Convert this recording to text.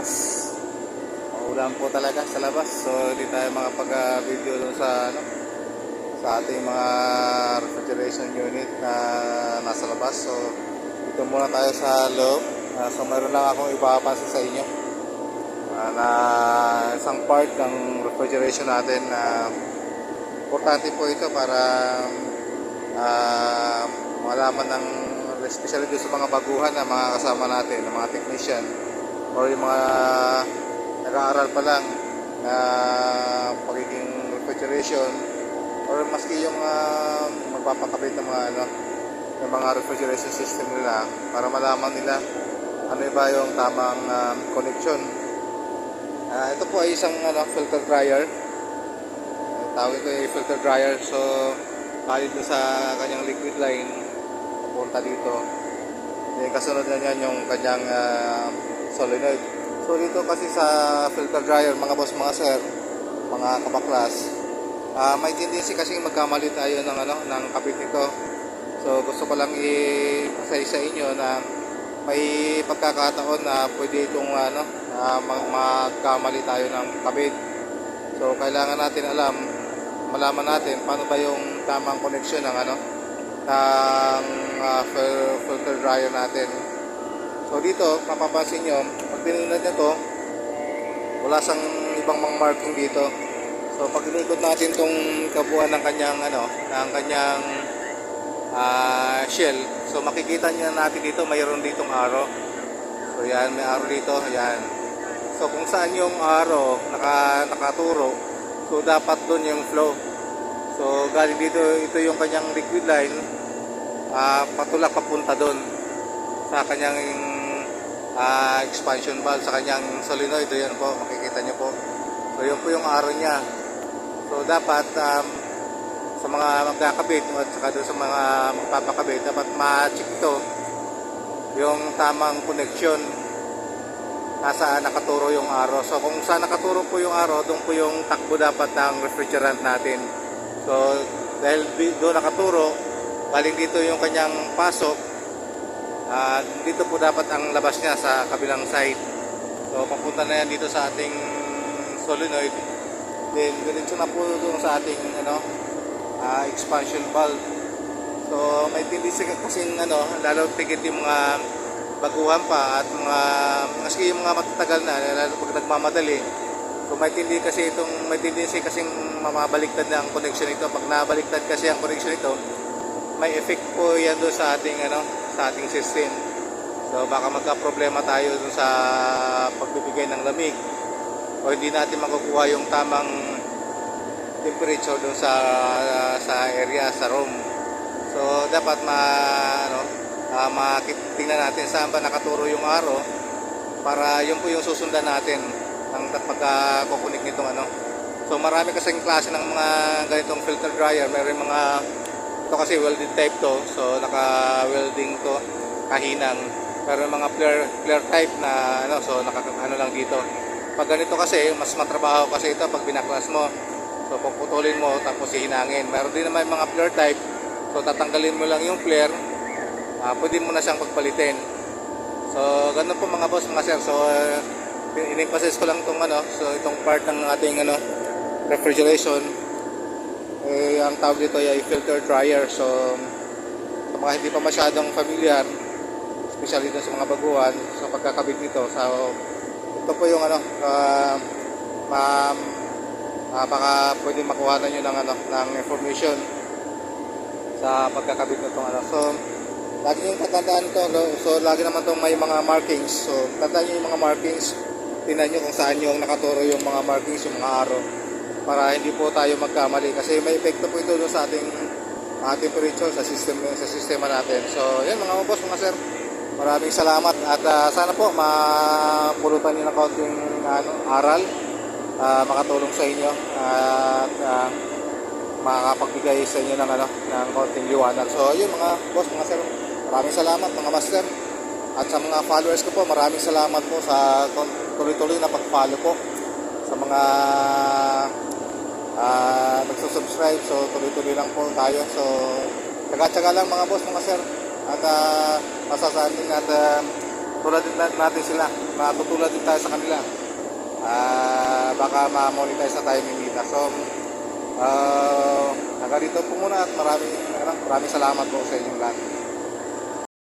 boss. Maulan po talaga sa labas. So hindi tayo makapag-video dun sa ano sa ating mga refrigeration unit na nasa labas. So dito muna tayo sa loob. Ah, so meron lang akong ipapansin sa inyo. Ah, na isang part ng refrigeration natin na importante po ito para ah, malaman ng especially doon sa mga baguhan na mga kasama natin, ng mga technician or yung mga nag-aaral pa lang na pagiging refrigeration or maski yung ah, magpapakabit ng mga ano ng mga refrigeration system nila para malaman nila ano ba yung tamang um, connection. Ah, ito po ay isang ano, filter dryer. Ang Tawag ko ay filter dryer. So, doon sa kanyang liquid line punta dito. Then kasunod na niyan yung kanyang ah, solenoid. So dito kasi sa filter dryer, mga boss, mga sir, mga kabaklas, ah may tendency kasi magkamali tayo ng ano ng kapit nito. So gusto ko lang i-say sa inyo na may pagkakataon na pwede itong ano mag- magkamali tayo ng kabit. So kailangan natin alam, malaman natin paano ba yung tamang connection ng ano ng fil- filter dryer natin. So dito, mapapansin nyo, pag pinunod nyo to, wala sang ibang mga marking dito. So pag inikot natin tong kabuuan ng kanyang ano, ng kanyang ah, shell, so makikita niyo natin dito mayroon ditong arrow. So yan, may arrow dito, yan. So kung saan yung arrow naka, nakaturo, so dapat doon yung flow. So galing dito, ito yung kanyang liquid line, ah patulak papunta doon sa kanyang ah, expansion valve, sa kanyang solenoid. Yan po, makikita nyo po. So yun po yung arrow niya. So dapat um, sa mga magkakabit at saka doon sa mga magpapakabit, dapat ma-check ito yung tamang connection nasaan nakaturo yung arrow. So kung saan nakaturo po yung arrow, doon po yung takbo dapat ng refrigerant natin. So dahil doon nakaturo, galing dito yung kanyang pasok, at dito po dapat ang labas niya sa kabilang side. So papunta na yan dito sa ating solenoid. Then diretso na po doon sa ating ano, ah, expansion valve. So may tendency kasi ano, lalo tigit yung mga baguhan pa at mga maski yung mga matatagal na lalo pag nagmamadali. So may tendency kasi itong may tendency kasing mamabaliktad na ang connection nito. Pag nabaliktad kasi ang connection nito, may effect po yan doon sa ating ano, sa ating system. So baka magka-problema tayo doon sa pagbibigay ng lamig o hindi natin makukuha yung tamang temperature doon sa sa area sa room. So dapat ma ano uh, makitingnan natin saan ba nakaturo yung arrow para yun po yung susundan natin ng pagkakukunik nitong ano. So marami kasing klase ng mga ganitong filter dryer. Meron mga ito kasi welded type to. So naka-welding to kahinang. Pero mga flare flare type na ano so naka ano lang dito. Pag ganito kasi mas matrabaho kasi ito pag binaklas mo. So puputulin mo tapos hihinangin. Meron din naman mga flare type. So tatanggalin mo lang yung flare. Ah, pwede mo na siyang pagpalitin. So ganun po mga boss, mga sir. So uh, in-emphasize ko lang itong ano, so itong part ng ating ano refrigeration. Eh, ang tawag dito ay filter dryer. So sa mga hindi pa masyadong familiar, especially dun sa mga baguhan, sa pagkakabit nito. So ito po yung ano, uh, ma, ah, baka pwede makuha na nyo ng, ano, ng information sa pagkakabit nitong ano. So, lagi yung tatandaan ito. No? So, lagi naman itong may mga markings. So, tandaan nyo yung mga markings. Tingnan nyo kung saan yung nakaturo yung mga markings, yung mga arrow. Para hindi po tayo magkamali. Kasi may epekto po ito sa ating mga temperature sa system sa sistema natin. So, yan mga boss, mga sir. Maraming salamat at ah, sana po mapulutan niyo ng kaunting ano, aral ah, makatulong sa inyo at ah, makakapagbigay sa inyo ng ano ng konting liwanag. So, yun mga boss, mga sir. Maraming salamat mga master. At sa mga followers ko po, maraming salamat po sa tuloy-tuloy na pag-follow po sa mga ah nagsusubscribe. So, tuloy-tuloy lang po tayo. So, tsaga-tsaga lang mga boss, mga sir. At uh, masasabi din at ah, tulad din na- natin sila. Matutulad din tayo sa kanila. Ah, baka ma-monetize na tayo ni Mita. So, ah, hanggang dito po muna at maraming, maraming salamat po sa inyong lahat.